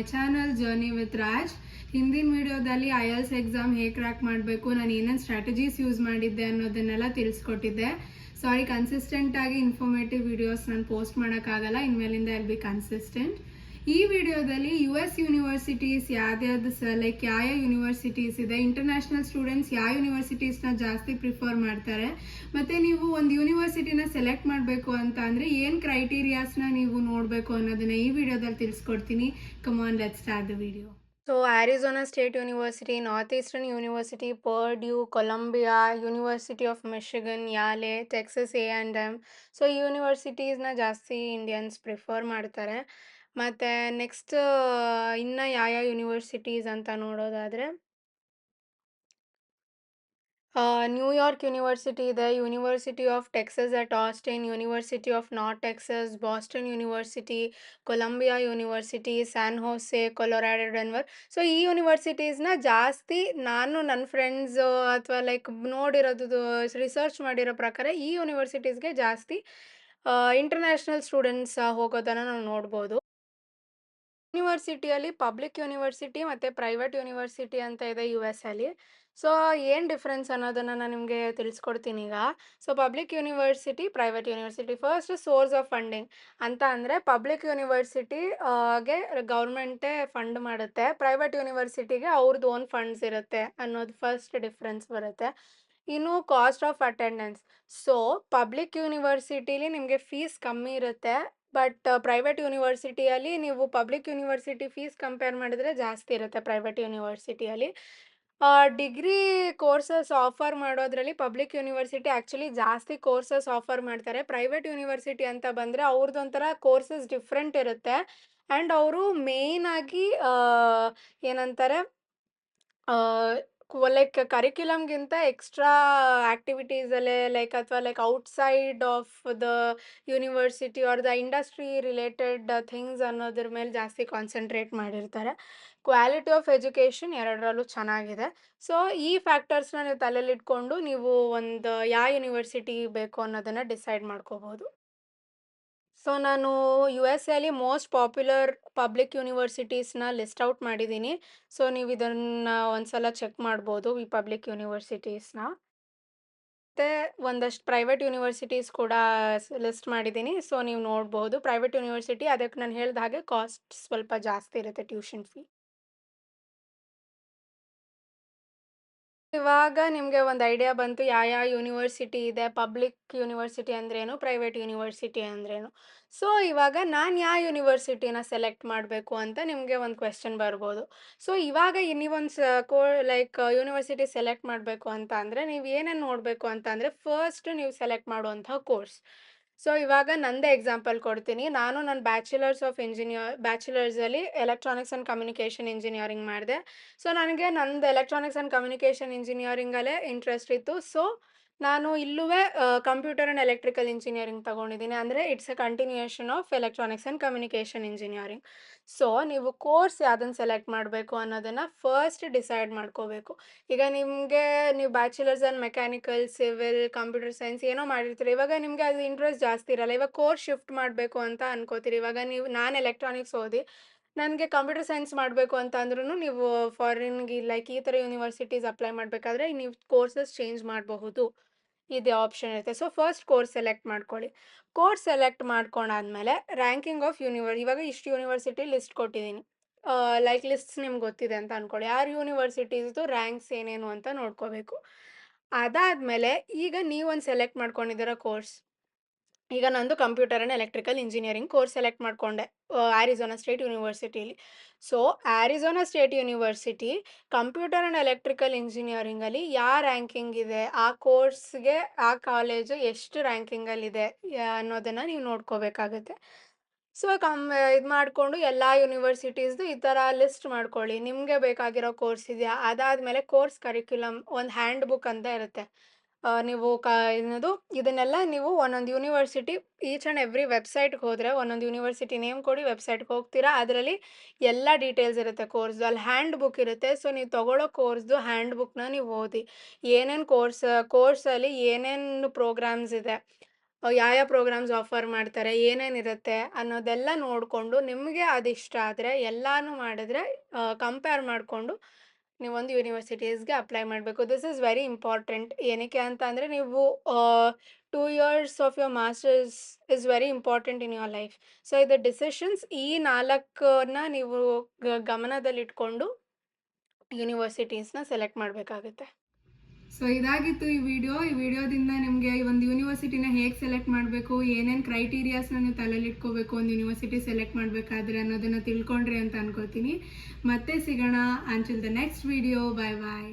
My channel journey with Raj ಹಿಂದಿನ ವಿಡಿಯೋದಲ್ಲಿ IELTS exam ಹೇಗೆ ಕ್ರ್ಯಾಕ್ ಮಾಡಬೇಕು, ನಾನು ಏನೇನು ಸ್ಟ್ರಾಟಜೀಸ್ ಯೂಸ್ ಮಾಡಿದ್ದೆ ಅನ್ನೋದನ್ನೆಲ್ಲ ತಿಳಿಸ್ಕೊಟ್ಟಿದ್ದೆ. ಸಾರಿ ಕನ್ಸಿಸ್ಟೆಂಟ್ ಆಗಿ ಇನ್ಫಾರ್ಮೇಟಿವ್ ವಿಡಿಯೋಸ್ ನಾನು ಪೋಸ್ಟ್ ಮಾಡೋಕ್ಕಾಗಲ್ಲ, ಇನ್ಮೇಲಿಂದ ಎಲ್ ಬಿ ಕನ್ಸಿಸ್ಟೆಂಟ್ ಈ ವಿಡಿಯೋದಲ್ಲಿ ಯು ಎಸ್ ಯೂನಿವರ್ಸಿಟೀಸ್ ಯಾವ್ದ್ಯಾವ್ದು ಸ ಲೈಕ್ ಯಾವ ಯಾವ ಯೂನಿವರ್ಸಿಟೀಸ್ ಇದೆ ಇಂಟರ್ನ್ಯಾಷನಲ್ ಸ್ಟೂಡೆಂಟ್ಸ್ ಯಾವ ಯೂನಿವರ್ಸಿಟೀಸ್ನ ಜಾಸ್ತಿ ಪ್ರಿಫರ್ ಮಾಡ್ತಾರೆ. ಮತ್ತೆ ನೀವು ಒಂದು ಯೂನಿವರ್ಸಿಟಿನ ಸೆಲೆಕ್ಟ್ ಮಾಡಬೇಕು ಅಂತ ಅಂದರೆ ಏನು ಕ್ರೈಟೀರಿಯಾಸ್ನ ನೀವು ನೋಡಬೇಕು ಅನ್ನೋದನ್ನ ಈ ವಿಡಿಯೋದಲ್ಲಿ ತಿಳಿಸ್ಕೊಡ್ತೀನಿ. Come on let start the video so Arizona State University Northeastern University Purdue Columbia University of Michigan Yale Texas A and M so ಈ ಯೂನಿವರ್ಸಿಟೀಸ್ನ ಜಾಸ್ತಿ ಇಂಡಿಯನ್ಸ್ ಪ್ರಿಫರ್ ಮಾಡ್ತಾರೆ. ಮತ್ತು ನೆಕ್ಸ್ಟ್, ಇನ್ನು ಯಾವ ಯೂನಿವರ್ಸಿಟೀಸ್ ಅಂತ ನೋಡೋದಾದರೆ ನ್ಯೂಯಾರ್ಕ್ ಯೂನಿವರ್ಸಿಟಿ ಇದೆ. University of Texas at Austin, University of North Texas, Boston University, Columbia University, San Jose, Colorado, Denver. So, ಈ ಯೂನಿವರ್ಸಿಟೀಸ್ನ ಜಾಸ್ತಿ ನಾನು ನನ್ನ ಫ್ರೆಂಡ್ಸು ಅಥವಾ, ಲೈಕ್, ನೋಡಿರೋದು ರಿಸರ್ಚ್ ಮಾಡಿರೋ ಪ್ರಕಾರ ಈ ಯೂನಿವರ್ಸಿಟೀಸ್ಗೆ ಜಾಸ್ತಿ ಇಂಟರ್ನ್ಯಾಷನಲ್ ಸ್ಟೂಡೆಂಟ್ಸ್ ಹೋಗೋದನ್ನು ನಾವು ನೋಡ್ಬೋದು. ಯೂನಿವರ್ಸಿಟಿಯಲ್ಲಿ ಪಬ್ಲಿಕ್ ಯೂನಿವರ್ಸಿಟಿ ಮತ್ತು ಪ್ರೈವೇಟ್ ಯೂನಿವರ್ಸಿಟಿ ಅಂತ ಇದೆ ಯು ಎಸ್ ಅಲ್ಲಿ ಸೊ, ಏನು ಡಿಫ್ರೆನ್ಸ್ ಅನ್ನೋದನ್ನು ನಾನು ನಿಮಗೆ ತಿಳಿಸ್ಕೊಡ್ತೀನಿ ಈಗ. So, public university, private university, first source of funding. ಅಂತ ಅಂದರೆ ಪಬ್ಲಿಕ್ ಯೂನಿವರ್ಸಿಟಿ ಗೆ ಗೌರ್ಮೆಂಟೇ ಫಂಡ್ ಮಾಡುತ್ತೆ. ಪ್ರೈವೇಟ್ ಯೂನಿವರ್ಸಿಟಿಗೆ ಅವ್ರದ್ದು ಓನ್ ಫಂಡ್ಸ್ ಇರುತ್ತೆ ಅನ್ನೋದು ಫಸ್ಟ್ ಡಿಫ್ರೆನ್ಸ್ ಬರುತ್ತೆ. ಇನ್ನು cost of attendance. So, public ಯೂನಿವರ್ಸಿಟಿಲಿ ನಿಮಗೆ ಫೀಸ್ ಕಮ್ಮಿ ಇರುತ್ತೆ. ಬಟ್ ಪ್ರೈವೇಟ್ ಯೂನಿವರ್ಸಿಟಿಯಲ್ಲಿ ನೀವು ಪಬ್ಲಿಕ್ ಯೂನಿವರ್ಸಿಟಿ ಫೀಸ್ ಕಂಪೇರ್ ಮಾಡಿದ್ರೆ ಜಾಸ್ತಿ ಇರುತ್ತೆ ಪ್ರೈವೇಟ್ ಯೂನಿವರ್ಸಿಟಿಯಲ್ಲಿ. ಡಿಗ್ರಿ ಕೋರ್ಸಸ್ ಆಫರ್ ಮಾಡೋದ್ರಲ್ಲಿ ಪಬ್ಲಿಕ್ ಯೂನಿವರ್ಸಿಟಿ ಆ್ಯಕ್ಚುಲಿ ಜಾಸ್ತಿ ಕೋರ್ಸಸ್ ಆಫರ್ ಮಾಡ್ತಾರೆ. ಪ್ರೈವೇಟ್ ಯೂನಿವರ್ಸಿಟಿ ಅಂತ ಬಂದರೆ ಅವ್ರದ್ದೊಂಥರ ಕೋರ್ಸಸ್ ಡಿಫ್ರೆಂಟ್ ಇರುತ್ತೆ. ಆ್ಯಂಡ್ ಅವರು ಮೇಯ್ನಾಗಿ ಏನಂತಾರೆ ಲೈಕ್ ಕರಿಕ್ಯುಲಮ್ಗಿಂತ ಎಕ್ಸ್ಟ್ರಾ ಆ್ಯಕ್ಟಿವಿಟೀಸಲ್ಲೇ ಲೈಕ್ ಅಥವಾ like outside of the university or the industry related things ಅನ್ನೋದ್ರ ಮೇಲೆ ಜಾಸ್ತಿ ಕಾನ್ಸಂಟ್ರೇಟ್ ಮಾಡಿರ್ತಾರೆ. ಕ್ವಾಲಿಟಿ ಆಫ್ ಎಜುಕೇಷನ್ ಎರಡರಲ್ಲೂ ಚೆನ್ನಾಗಿದೆ. ಸೊ ಈ ಫ್ಯಾಕ್ಟರ್ಸ್ನ ನೀವು ತಲೆಯಲ್ಲಿಟ್ಕೊಂಡು ನೀವು ಒಂದು ಯಾವ ಯೂನಿವರ್ಸಿಟಿ ಬೇಕು ಅನ್ನೋದನ್ನು ಡಿಸೈಡ್ ಮಾಡ್ಕೋಬೋದು. ಸೊ ನಾನು ಯು ಎಸ್ ಎಲ್ಲಿ ಮೋಸ್ಟ್ ಪಾಪ್ಯುಲರ್ ಪಬ್ಲಿಕ್ ಯೂನಿವರ್ಸಿಟೀಸ್ನ ಲಿಸ್ಟ್ ಔಟ್ ಮಾಡಿದ್ದೀನಿ. ಸೊ ನೀವು ಇದನ್ನು ಒಂದ್ಸಲ ಚೆಕ್ ಮಾಡ್ಬೋದು ಈ ಪಬ್ಲಿಕ್ ಯೂನಿವರ್ಸಿಟೀಸ್ನ ಮತ್ತು ಒಂದಷ್ಟು ಪ್ರೈವೇಟ್ ಯೂನಿವರ್ಸಿಟೀಸ್ ಕೂಡ ಲಿಸ್ಟ್ ಮಾಡಿದ್ದೀನಿ. ಸೊ ನೀವು ನೋಡ್ಬೋದು. ಪ್ರೈವೇಟ್ ಯೂನಿವರ್ಸಿಟಿ ಅದಕ್ಕೆ ನಾನು ಹೇಳಿದ ಹಾಗೆ ಕಾಸ್ಟ್ ಸ್ವಲ್ಪ ಜಾಸ್ತಿ ಇರುತ್ತೆ ಟ್ಯೂಷನ್ ಫೀ ಇವಾಗ ನಿಮಗೆ ಒಂದು ಐಡಿಯಾ ಬಂತು, ಯಾವ ಯಾವ ಯೂನಿವರ್ಸಿಟಿ ಇದೆ? ಪಬ್ಲಿಕ್ ಯೂನಿವರ್ಸಿಟಿ ಅಂದ್ರೇನು? ಪ್ರೈವೇಟ್ ಯೂನಿವರ್ಸಿಟಿ ಅಂದ್ರೇನು? ಸೊ ಇವಾಗ ನಾನು ಯಾವ ಯೂನಿವರ್ಸಿಟಿನ ಸೆಲೆಕ್ಟ್ ಮಾಡಬೇಕು ಅಂತ ನಿಮಗೆ ಒಂದು ಕ್ವೆಶನ್ ಬರ್ಬೋದು. ಸೊ ಇವಾಗ ನೀವೊಂದು ಸ, ಕೋ ಲೈಕ್ ಯೂನಿವರ್ಸಿಟಿ ಸೆಲೆಕ್ಟ್ ಮಾಡಬೇಕು ಅಂತ ಅಂದರೆ ನೀವು ಏನೇನು ನೋಡಬೇಕು ಅಂತ ಅಂದರೆ ಫಸ್ಟ್ ನೀವು ಸೆಲೆಕ್ಟ್ ಮಾಡುವಂಥ ಕೋರ್ಸ್ ಸೊ ಇವಾಗ ನಂದೇ ಎಕ್ಸಾಂಪಲ್ ಕೊಡ್ತೀನಿ. ನಾನು ನನ್ನ ಬ್ಯಾಚುಲರ್ಸ್ ಆಫ್ ಇಂಜಿನಿಯರ್ ಬ್ಯಾಚುಲರ್ಸಲ್ಲಿ ಎಲೆಕ್ಟ್ರಾನಿಕ್ಸ್ ಆ್ಯಂಡ್ ಕಮ್ಯುನಿಕೇಷನ್ ಇಂಜಿನಿಯರಿಂಗ್ ಮಾಡಿದೆ. ಸೊ ನನಗೆ ನಂದು ಎಲೆಕ್ಟ್ರಾನಿಕ್ಸ್ ಆ್ಯಂಡ್ ಕಮ್ಯುನಿಕೇಷನ್ ಇಂಜಿನಿಯರಿಂಗಲ್ಲೇ ಇಂಟ್ರೆಸ್ಟ್ ಇತ್ತು. ಸೊ ನಾನು ಇಲ್ಲೂ ಕಂಪ್ಯೂಟರ್ ಆ್ಯಂಡ್ ಎಲೆಕ್ಟ್ರಿಕಲ್ ಇಂಜಿನಿಯರಿಂಗ್ ತೊಗೊಂಡಿದ್ದೀನಿ. ಅಂದರೆ it's a continuation of electronics and communication engineering so ನೀವು ಕೋರ್ಸ್ ಯಾವುದನ್ನು ಸೆಲೆಕ್ಟ್ ಮಾಡಬೇಕು ಅನ್ನೋದನ್ನು ಫಸ್ಟ್ ಡಿಸೈಡ್ ಮಾಡ್ಕೋಬೇಕು. ಈಗ ನಿಮಗೆ ನೀವು bachelors and mechanical civil computer science ಏನೋ ಮಾಡಿರ್ತೀರಿ. ಇವಾಗ ನಿಮಗೆ ಅದು ಇಂಟ್ರೆಸ್ಟ್ ಜಾಸ್ತಿ ಇರಲ್ಲ. ಇವಾಗ ಕೋರ್ಸ್ ಶಿಫ್ಟ್ ಮಾಡಬೇಕು ಅಂತ ಅನ್ಕೋತೀರಿ. ಇವಾಗ ನೀವು, ನಾನು ಎಲೆಕ್ಟ್ರಾನಿಕ್ಸ್ ಓದಿ, ನನಗೆ ಕಂಪ್ಯೂಟರ್ ಸೈನ್ಸ್ ಮಾಡಬೇಕು ಅಂತ ಅಂದ್ರೂ ನೀವು ಫಾರಿನ್ಗೆ ಲೈಕ್ ಈ ಥರ ಯೂನಿವರ್ಸಿಟೀಸ್ ಅಪ್ಲೈ ಮಾಡಬೇಕಾದ್ರೆ ನೀವು ಕೋರ್ಸಸ್ ಚೇಂಜ್ ಮಾಡಬಹುದು. ಇದೆ ಆಪ್ಷನ್ ಇರುತ್ತೆ. ಸೊ ಫಸ್ಟ್ ಕೋರ್ಸ್ ಸೆಲೆಕ್ಟ್ ಮಾಡ್ಕೊಳ್ಳಿ. ಕೋರ್ಸ್ ಸೆಲೆಕ್ಟ್ ಮಾಡ್ಕೊಂಡಾದ್ಮೇಲೆ ರ್ಯಾಂಕಿಂಗ್ ಆಫ್ ಯೂನಿವರ್ ಇವಾಗ ಇಷ್ಟು ಯೂನಿವರ್ಸಿಟಿ ಲಿಸ್ಟ್ ಕೊಟ್ಟಿದ್ದೀನಿ. ಲೈಕ್ ಲಿಸ್ಟ್ ನಿಮ್ಗೆ ಗೊತ್ತಿದೆ ಅಂತ ಅನ್ಕೊಳ್ಳಿ. ಯಾರು ಯೂನಿವರ್ಸಿಟೀಸ್ದು ರ್ಯಾಂಕ್ಸ್ ಏನೇನು ಅಂತ ನೋಡ್ಕೋಬೇಕು. ಅದಾದಮೇಲೆ ಈಗ ನೀವೊಂದು ಸೆಲೆಕ್ಟ್ ಮಾಡ್ಕೊಂಡಿದ್ದೀರ ಕೋರ್ಸ್ ಈಗ ನಂದು computer and electrical engineering course select ಮಾಡಿಕೊಂಡೆ Arizona state ಯೂನಿವರ್ಸಿಟಿಲಿ so Arizona state university computer and electrical ಇಂಜಿನಿಯರಿಂಗಲ್ಲಿ ಯಾವ ರ್ಯಾಂಕಿಂಗ್ ಇದೆ, ಆ ಕೋರ್ಸ್ಗೆ ಆ ಕಾಲೇಜು ಎಷ್ಟು ರ್ಯಾಂಕಿಂಗಲ್ಲಿದೆ ಅನ್ನೋದನ್ನು ನೀವು ನೋಡ್ಕೋಬೇಕಾಗುತ್ತೆ. ಸೊ ಕಮ್, ಇದು ಮಾಡಿಕೊಂಡು ಎಲ್ಲ ಯೂನಿವರ್ಸಿಟೀಸ್ದು ಈ ಥರ ಲಿಸ್ಟ್ ಮಾಡ್ಕೊಳ್ಳಿ, ನಿಮಗೆ ಬೇಕಾಗಿರೋ ಕೋರ್ಸ್ ಇದೆಯಾ, ಅದಾದಮೇಲೆ ಕೋರ್ಸ್ ಕರಿಕ್ಯುಲಮ್ ಒಂದು ಹ್ಯಾಂಡ್ ಬುಕ್ ಅಂತ ಇರುತ್ತೆ. ನೀವು ಕ ಏನದು ಇದನ್ನೆಲ್ಲ ನೀವು ಒಂದೊಂದು ಯೂನಿವರ್ಸಿಟಿ ಈಚ್ ಆ್ಯಂಡ್ ಎವ್ರಿ ವೆಬ್ಸೈಟ್ಗೆ ಹೋದರೆ, ಒಂದೊಂದು ಯೂನಿವರ್ಸಿಟಿ ನೇಮ್ ಕೊಡಿ ವೆಬ್ಸೈಟ್ಗೆ ಹೋಗ್ತೀರಾ. ಅದರಲ್ಲಿ ಎಲ್ಲ ಡೀಟೇಲ್ಸ್ ಇರುತ್ತೆ ಕೋರ್ಸ್ದು ಅಲ್ಲಿ ಹ್ಯಾಂಡ್ ಬುಕ್ ಇರುತ್ತೆ. ಸೊ ನೀವು ತೊಗೊಳ್ಳೋ ಕೋರ್ಸ್ದು ಹ್ಯಾಂಡ್ ಬುಕ್ನ ನೀವು ಓದಿ. ಏನೇನು ಕೋರ್ಸ್ ಕೋರ್ಸಲ್ಲಿ ಏನೇನು ಪ್ರೋಗ್ರಾಮ್ಸ್ ಇದೆ, ಯಾವ ಯಾವ ಪ್ರೋಗ್ರಾಮ್ಸ್ ಆಫರ್ ಮಾಡ್ತಾರೆ ಏನೇನಿರುತ್ತೆ ಅನ್ನೋದೆಲ್ಲ ನೋಡಿಕೊಂಡು ನಿಮಗೆ ಅದಿಷ್ಟ ಆದರೆ ಎಲ್ಲನೂ ಮಾಡಿದ್ರೆ ಕಂಪೇರ್ ಮಾಡಿಕೊಂಡು ನೀವೊಂದು ಯೂನಿವರ್ಸಿಟೀಸ್ಗೆ ಅಪ್ಲೈ ಮಾಡಬೇಕು. ದಿಸ್ ಈಸ್ ವೆರಿ ಇಂಪಾರ್ಟೆಂಟ್ ಏನಕ್ಕೆ ಅಂತ ಅಂದರೆ ನೀವು two years of your masters is very important in your life so ಇದು ಡಿಸಿಷನ್ಸ್ ಈ ನಾಲ್ಕನ್ನ ನೀವು ಗಮನದಲ್ಲಿಟ್ಕೊಂಡು ಯೂನಿವರ್ಸಿಟೀಸ್ನ ಸೆಲೆಕ್ಟ್ ಮಾಡಬೇಕಾಗುತ್ತೆ. ಸೊ ಇದಾಗಿತ್ತು ಈ ವಿಡಿಯೋ ಈ ವಿಡಿಯೋದಿಂದ ನಿಮಗೆ ಒಂದು ಯೂನಿವರ್ಸಿಟಿನ ಹೇಗೆ ಸೆಲೆಕ್ಟ್ ಮಾಡಬೇಕು, ಏನೇನು ಕ್ರೈಟೀರಿಯಾಸ್ನ ನೀವು ತಲೆಯಲ್ಲಿ ಇಟ್ಕೋಬೇಕು ಒಂದು ಯೂನಿವರ್ಸಿಟಿ ಸೆಲೆಕ್ಟ್ ಮಾಡಬೇಕಾದ್ರೆ ಅನ್ನೋದನ್ನು ತಿಳ್ಕೊಂಡ್ರಿ ಅಂತ ಅನ್ಕೋತೀನಿ. ಮತ್ತೆ ಸಿಗೋಣ. Until the next video bye bye